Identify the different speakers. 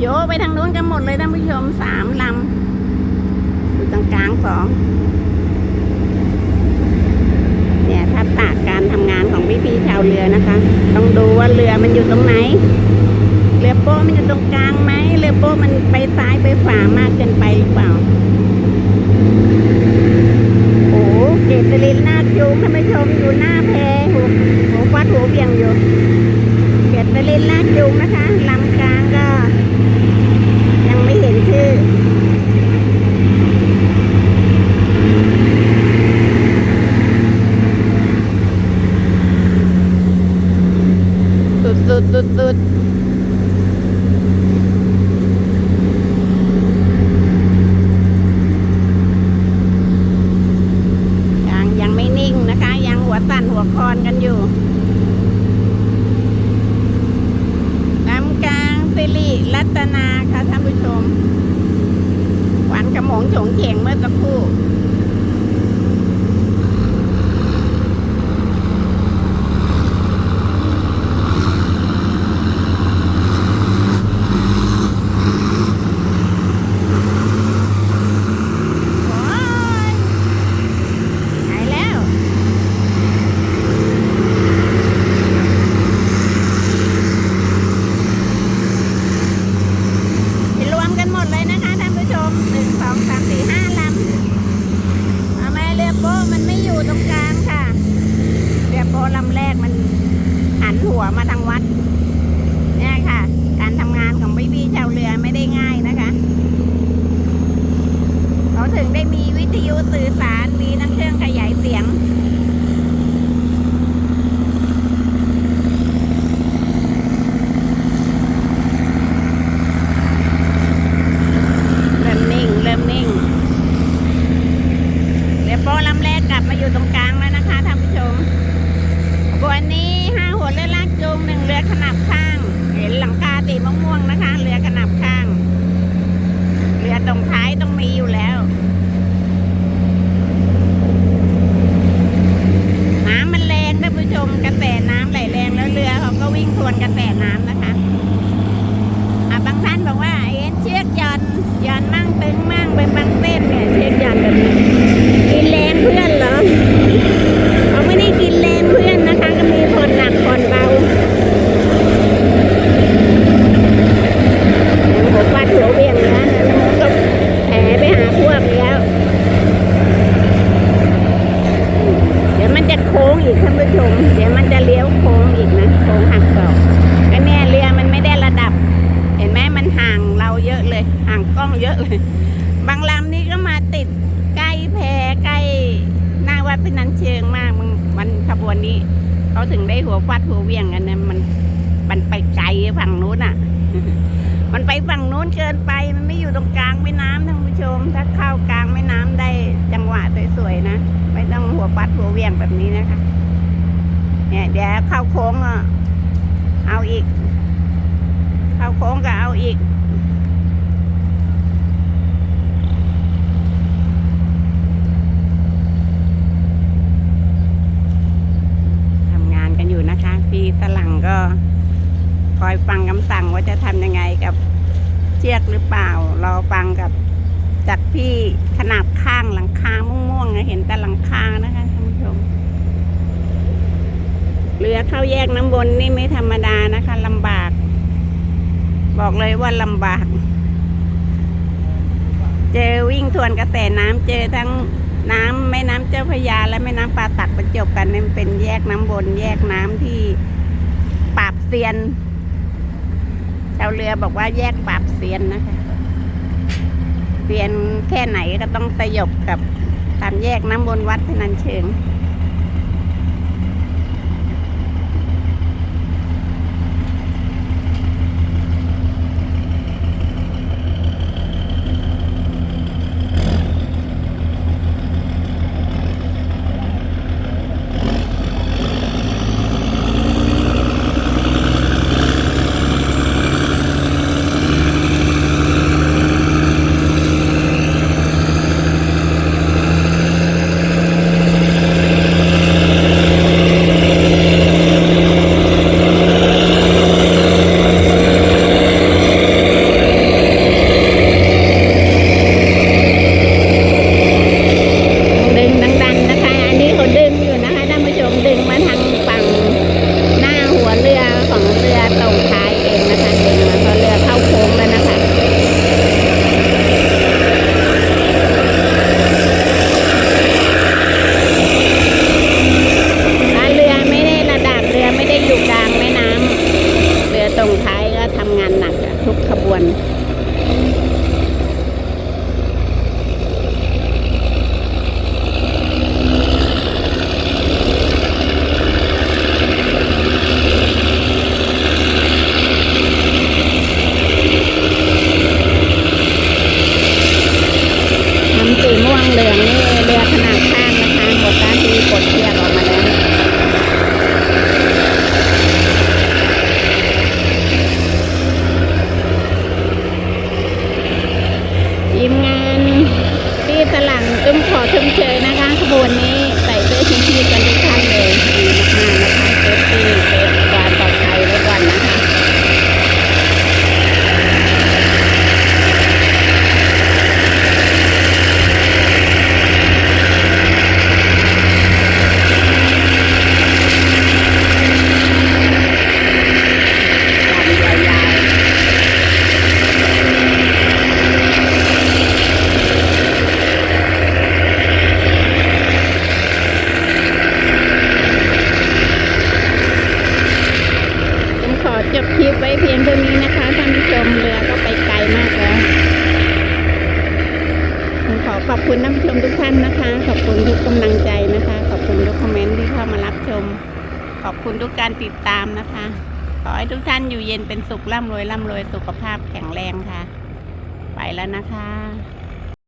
Speaker 1: โยไปทางนู้นกันหมดเลยท่านผู้ชมสามลำอยู่ตรงกลางสองเนี่ยทักษะการทำงานของพี่พี่ชาวเรือนะคะ ต้องดูว่าเรือมันอยู่ตรงไหน เรือโป้มันอยู่ตรงกลางไหมเรือโป้มันไปซ้ายไปขวามากเกินไปหรือเปล่าโอ้เกตลินนาคจูงท่านผู้ชมอยู่หน้าแพหัวหัววัดหัวเบี่ยงอยู่เกตลินลาจูงนะคะลำกลางก็ ยังไม่เห็นชื่อ ดสุดสุดสุดยังยังไม่นิ่งนะคะ ยังหัวสั่นหัวคลอนกันอยู่ลำกลางสิริรัตนาค่ะท่านผู้ชม หวานกระหมงโฉงเฉงเมื่อสักครู่ โอ้ยหายแล้ว รวมกันหมด เลยนะคะท่านผู้ชมหนึ่งสองสามสี่ห้าลำทำไมเรือโป๊มันไม่อยู่ตรงกลางค่ะ เรือโป๊ลำแรกมันหันหัวมาทางวัดเนี่ยค่ะ การทำงานของพี่พี่ๆชาวเรือไม่ได้ง่ายนะคะเขาถึงได้มีวิทยุสื่อสารมีทั้งเครื่องขยายเสียง เริ่มนิ่ง เริ่มนิ่ง เรือโป๊ะลำแรกกลับมาอยู่ตรงกลางแล้วนะคะท่านผู้ชมขบวนนี้ห้าหัวเรือลากจูงหนึ่งเรือขนาบข้าง เห็นห ลังคาสีม่วงนะคะ เรือขนาบข้าง เรือตรงท้ายต้องมีอยู่แล้ว น้ำมันแรงท่านผู้ชมกระแสน้ำไหลแรงแล้วเรือเขาก็วิ่งทวนกระแสน้ำนะคะ อะบางท่านบอกว่าเห็นเชือกหย่อนหย่อนมั่งตึงมั่งเป็นบางเส้นเนี่ยเชือกหย่อนแบบนี้กินแรงเพื่อนเหรอเขาไม่ได้กินแรงเพื่อนนะคะ ก็มีผ่อนหนักผ่อนเบาผมปัดหัวเบี่ยงแล้วนะก็แผลไปหาพวกแล้ว เดี๋ยวมันจะโค้งอีก ท่านผู้ชมเดี๋ยวมันจะเลี้ยวโค้งอีกนะโค้งหักศอกไอ้เนี่ยเรือมันไม่ได้ระดับ เห็นไหมมันห่างเราเยอะเลยห่างกล้องเยอะเลย บางลำนี่ก็มาติดใกล้แพใกล้หน้าวัดพินันเชิงมากมันมันขบวนนี้เขาถึงได้หัวฟัดหัวเวียงกันนะมันมันไปไกลฝั่งนู้นอะ มันไปฝั่งนู้นเกินไปมันไม่อยู่ตรงกลางแม่น้ำท่านผู้ชมถ้าเข้า สวยๆนะ ไม่ต้องหัวฟัดหัวเวียงแบบนี้นะคะ เนี่ยเดี๋ยวเข้าโค้งอะเอาอีก เข้าโค้งก็เอาอีกทำงานกันอยู่นะคะ พี่ตะหลังก็คอยฟังคำสั่งว่าจะทำยังไงกับเชือกหรือเปล่ารอฟังกับ จากพี่ขนาบข้างหลังคาม่วงๆนะเห็นแต่หลังคานะคะท่านผู้ชมเรือเข้าแยกน้ำบนนี่ไม่ธรรมดานะคะลำบาก บอกเลยว่าลำบาก เจอวิ่งทวนกระแสน้ำเจอทั้งน้ำแม่น้ำเจ้าพระยาและแม่น้ำปลาตักประจบกันนี่นเป็นแยกน้ำบน แยกน้ำที่ปราบเซียนชาวเรือบอกว่าแยกปราบเซียนนะคะ เวียนแค่ไหนก็ต้องสยบกับตามแยกน้ำบนวัดพนัญเชิง คุณท่านผู้ชมทุกท่านนะคะ ขอบคุณทุกกำลังใจนะคะ ขอบคุณทุกคอมเมนต์ที่เข้ามารับชม ขอบคุณทุกการติดตามนะคะ ขอให้ทุกท่านอยู่เย็นเป็นสุขร่ำรวยร่ำรวยสุขภาพแข็งแรงค่ะ ไปแล้วนะคะ